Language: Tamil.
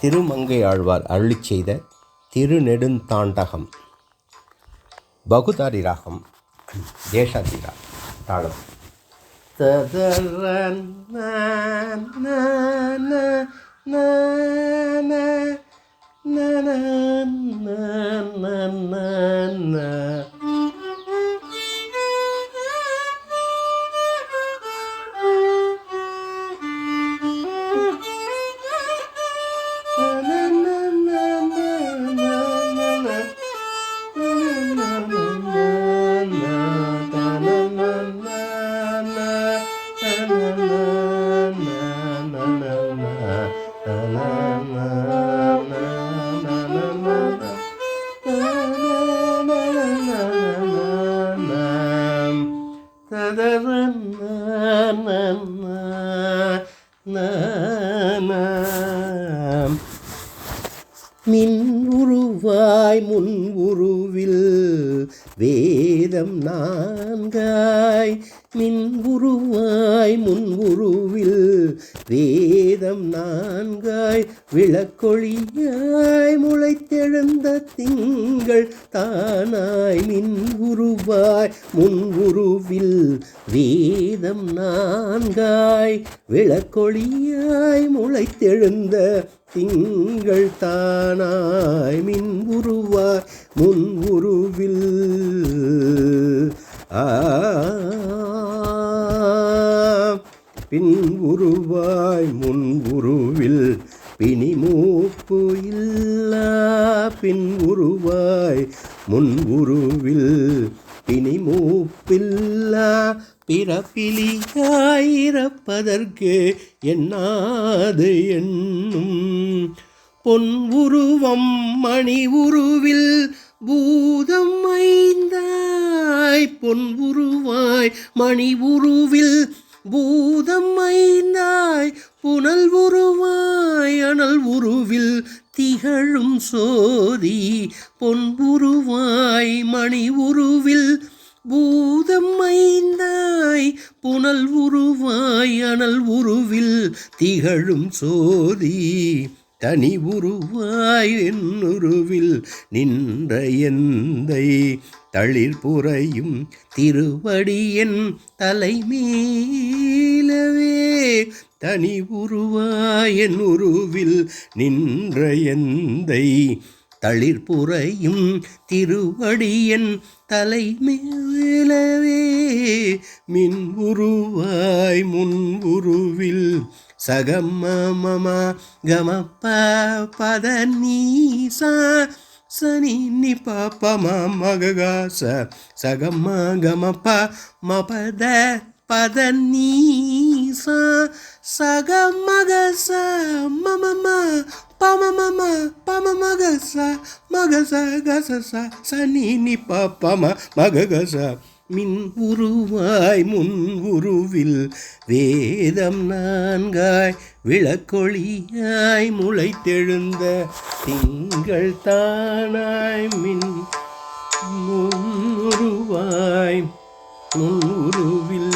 திருமங்கை ஆழ்வார் அருளி செய்த திருநெடுந்தாண்டகம். பகுதாரி ராகம் தேசாதிரா தாளம். ததரன் மின் உருவாய் முன் உருவில் வேதம் நான்காய். மின் உருவாய் முன் உருவில் வேதம் நான்காய். விளக்கொழியாய் முளைத்தெழுந்த திங்கள் தானாய் மின் உருவாய் முன் உருவில் வேதம் நான்காய். விளக்கொழியாய் தானாய் முளைத்தெழுந்த திங்கள் தானாய் மின் உருவாய் முன் உருவில் பின் உருவாய் முன் உருவில் பிணி மூப்பு இல்லா. பின் உருவாய் முன் உருவில் பிணி பிணிமூப்பில்லா பிறப்பிலியாயிரப்பதற்கு என்னாது என்னும் பொன் உருவம் மணி உருவில் பூதம் ஐந்தாய். பொன் உருவாய் மணி உருவில் பூதம் ஐந்தாய். புனல் உருவாய் அனல் உருவில் திகழும் சோதி பொன்புருவாய் மணி உருவில் பூதம் ஐந்தாய் புனல் உருவாய் அனல் உருவில் திகழும் சோதி தனி உருவாய் என்னுருவில் நின்ற எந்தை தளிர் புறையும் திருவடியன் தலைமே தனி உருவாயன் உருவில் நின்ற எந்தை. தளிர்புறையும் திருவடியன் தலைமேலவே மின் உருவாய் முன் உருவில். சகம மம கமப்ப பத நீசா சனி நி பாப்ப மககாச சகம கமப்ப மபத பத நீசா சக மகச மம பம மம பம மகச மகச கச சனி நி பாப்பம மககச மின் உருவாய் முன் உருவில் வேதம் நான்காய் விளக்கொழியாய் முளைத்தெழுந்த திங்கள் தானாய் மின் முன் உருவாய் முன் உருவில்